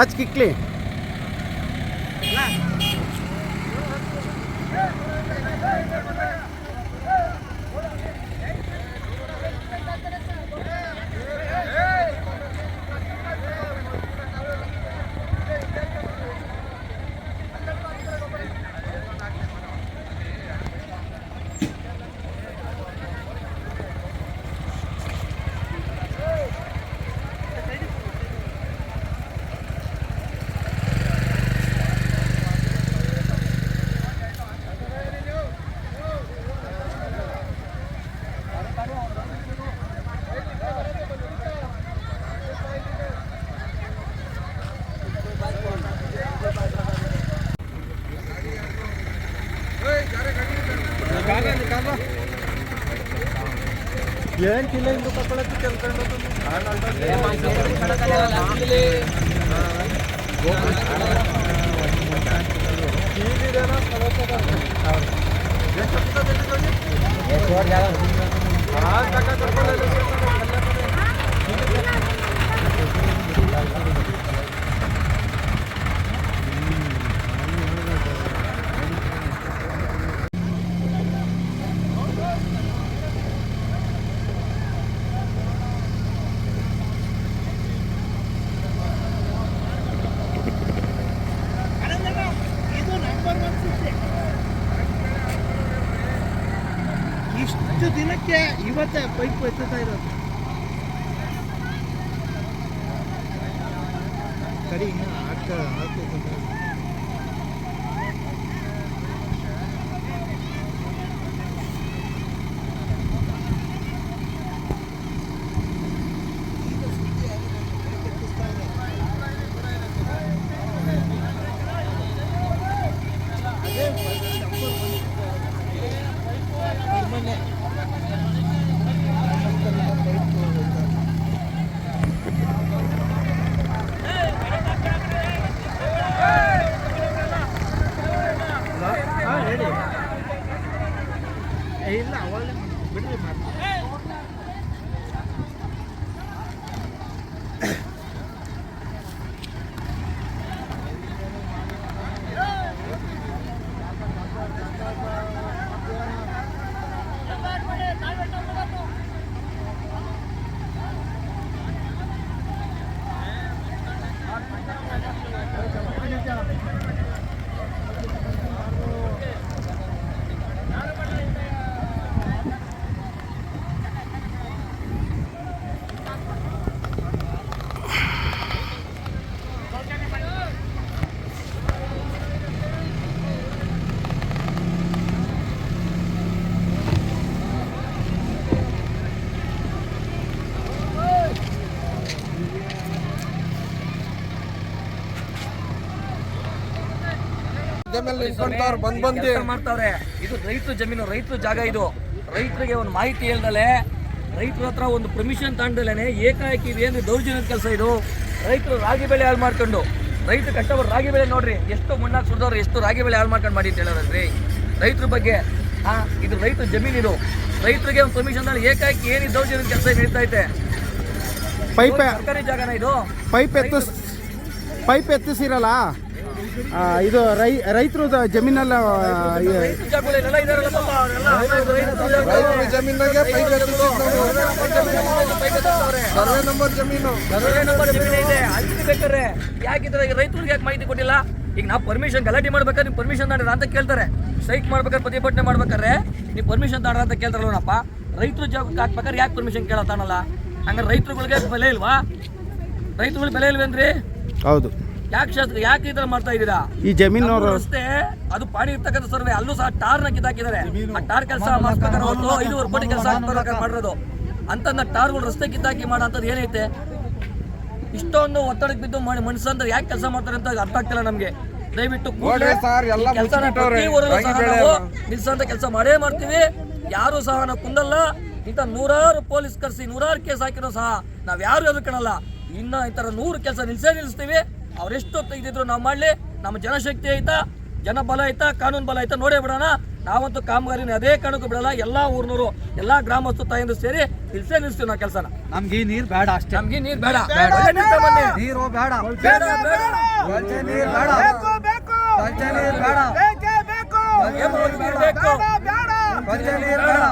आज कितले ಏನ್ ಕಿಲ್ಲ ಹಿಂದೂ ಕಳ್ಕೊಳಕ್ಕೆ ಕೇಳ್ಕೊಂಡು ಇದು ಇಷ್ಟು ದಿನಕ್ಕೆ ಇವತ್ತೇ ಪೈಪ್ ಎತ್ತುತ್ತಾ ಇರೋದು. ಕಡಿ ಇನ್ನು ಆಗ್ತಾ ಹಾಕ್ಬೇಕು Ayun lang, wala. Bili man. ಬಂದ್ ಬಂದಿ. ಮಾಡ್ತಾವ್ರೆ. ಇದು ರೈತರ ಜಮೀನು ರೈತರ ಜಾಗ ಇದು. ರೈತರಿಗೆ ಒಂದು ಮಾಹಿತಿ ಹೇಳ್ದಲೆ ರೈತರ ಹತ್ರ ಒಂದು ಪರ್ಮಿಷನ್ ತಗೊಂಡಲೇನೆ ಏಕಾಏಕಿ ಏನು ದೌರ್ಜನ್ಯದ ಕೆಲಸ ಇದು. ರೈತರು ರಾಗಿ ಬೆಳೆ ಹಾಳು ಮಾಡ್ಕೊಂಡು ರೈತ ಕಷ್ಟಪಟ್ಟು ರಾಗಿ ಬೆಳೆ ನೋಡ್ರಿ ಎಷ್ಟು ಮಣ್ಣಾಗಿ ಸುರಿದವ್ರು ಎಷ್ಟು ರಾಗಿ ಬೆಳೆ ಹಾಳು ಮಾಡ್ಕೊಂಡು ಮಾಡಿ ಅಂತ ಹೇಳೋದ್ರಿ. ರೈತರ ಬಗ್ಗೆ ಹಾ ಇದು ರೈತರ ಜಮೀನು ಇದು. ರೈತರಿಗೆ ಒಂದು ಪರ್ಮಿಷನ್ ಏಕಾಏಕಿ ಏನು ದೌರ್ಜನ್ಯದ ಕೆಲಸ ನಡೀತಾ ಐತೆ? ಪೈಪ್ ಸರ್ಕಾರಿ ಜಾಗನ ಇದು. ಪೈಪ್ ಎತ್ತಿಸ್ ಪೈಪ್ ಎತ್ತಿಸಿರಲ್ಲ? ಇದು ರೈ ರೈತರು ಜಮೀನೆಲ್ಲ ಜಮೀನಾಗೆ ಸರ್ವೆ ನಂಬರ್ ಜಮೀನು. ಸರ್ವೆ ನಂಬರ್ ಜಮೀನು ಇದೆ. ಅಲ್ಲಿ ಬೇಕಾರೆ ಯಾಕಿದ್ರೆ ಈಗ ರೈತರಿಗೆ ಯಾಕೆ ಮಾಹಿತಿ ಕೊಟ್ಟಿಲ್ಲ? ಈಗ ನಾವು ಪರ್ಮಿಷನ್ ಗಲಾಟೆ ಮಾಡ್ಬೇಕಾದ್ರೆ ನೀವು ಪರ್ಮಿಷನ್ ತಾಂಡ್ರ ಅಂತ ಕೇಳ್ತಾರೆ. ಸ್ಟ್ರೈಕ್ ಮಾಡ್ಬೇಕಾದ್ರೆ ಪ್ರತಿಭಟನೆ ಮಾಡ್ಬೇಕಾದ್ರೆ ನೀವು ಪರ್ಮಿಷನ್ ತಾಡ್ರ ಅಂತ ಕೇಳ್ತಾರಲ್ಲಪ್ಪ ರೈತರು ಜಾಗಕ್ಕೆ ಹಾಕ್ಬೇಕಾದ್ರೆ ಯಾಕೆ ಪರ್ಮಿಷನ್ ಕೇಳತ್ತಾನಲ್ಲ ಹಂಗಾರೆ ರೈತರುಗಳಿಗೆ ಬೆಲೆ ಇಲ್ವಾ? ರೈತರುಗಳಿಗೆ ಬೆಲೆ ಇಲ್ವೇನ್ರಿ? ಹೌದು. ಯಾಕೆ ಯಾಕೆ ಈ ತರ ಮಾಡ್ತಾ ಇದ್ದೀರಾ? ಈ ಜಮೀನವರು ರಸ್ತೆ ಅದು ಪಾಣಿ ಇರ್ತಕ್ಕಂಥ ಸರ್ವೆ ಅಲ್ಲೂ ಸಹ ಟಾರ್ನ ಕಿತ್ತಾಕಿದ್ದಾರೆ. ಆ ಟಾರ್ ಕೆಲಸ ಮಾಡ್ಬೇಕಾದ್ರೆ ಒಂದು ಐನೂರು ಕೋಟಿ ಕೆಲಸ ಮಾಡಿರೋದು. ಅಂತಂದ ಟಾರ್ಗಳು ರಸ್ತೆ ಕಿತ್ತಾಕಿ ಮಾಡೋ ಏನೈತೆ ಇಷ್ಟೊಂದು ಒತ್ತಡಕ್ಕೆ ಬಿದ್ದು ಮಾಡಿ ಮನುಷ್ಯಂದ್ರೆ ಯಾಕೆ ಕೆಲಸ ಮಾಡ್ತಾರೆ ಅಂತ ಅರ್ಥ ಆಗ್ತಿಲ್ಲ ನಮ್ಗೆ. ದಯವಿಟ್ಟು ನಿಲ್ಸಂತ ಕೆಲಸ ಮಾಡೇ ಮಾಡ್ತೀವಿ. ಯಾರು ಸಹ ನಾವು ಕುಂದಲ್ಲ. ಇಂಥ ನೂರಾರು ಪೊಲೀಸ್ ಕರೆಸಿ ನೂರಾರು ಕೇಸ್ ಹಾಕಿರೋ ಸಹ ನಾವ್ ಯಾರು ಎದುರ್ಕೊಳಲ್ಲ ಇನ್ನ ಈ ತರ ನೂರು ಕೆಲಸ ನಿಲ್ಸೇ ನಿಲ್ಲಿಸ್ತೀವಿ ಅವರೆಷ್ಟು ತೆಗೆದಿದ್ರು ನಾವು ಮಾಡಲಿ ನಮ್ಮ ಜನಶಕ್ತಿ ಐತಾ ಜನಬಲ ಐತಾ ಕಾನೂನು ಬಲ ಐತಾ ನೋಡೇ ಬಿಡೋಣ. ನಾವಂತೂ ಕಾಮಗಾರಿನ ಅದೇ ಕಾರಣಕ್ಕೂ ಬಿಡಲ್ಲ ಎಲ್ಲ ಊರ್ನೂರು ಎಲ್ಲ ಗ್ರಾಮಸ್ಥರು ತಾಯಿಂದ ಸೇರಿ ನಿಲ್ಸೇ ನಿಲ್ಸ್ತೀವಿ ನಾವು ಕೆಲಸನ. ನಮ್ಗೆ ಈ ನೀರು ಬೇಡ ಅಷ್ಟೇ. ನಮ್ಗೆ ನೀರು ಬೇಡ. ನೀರು ಬೇಡ. ಬೇಡ ಬೇಡ. ಬೇಡ. ಬೇಡ.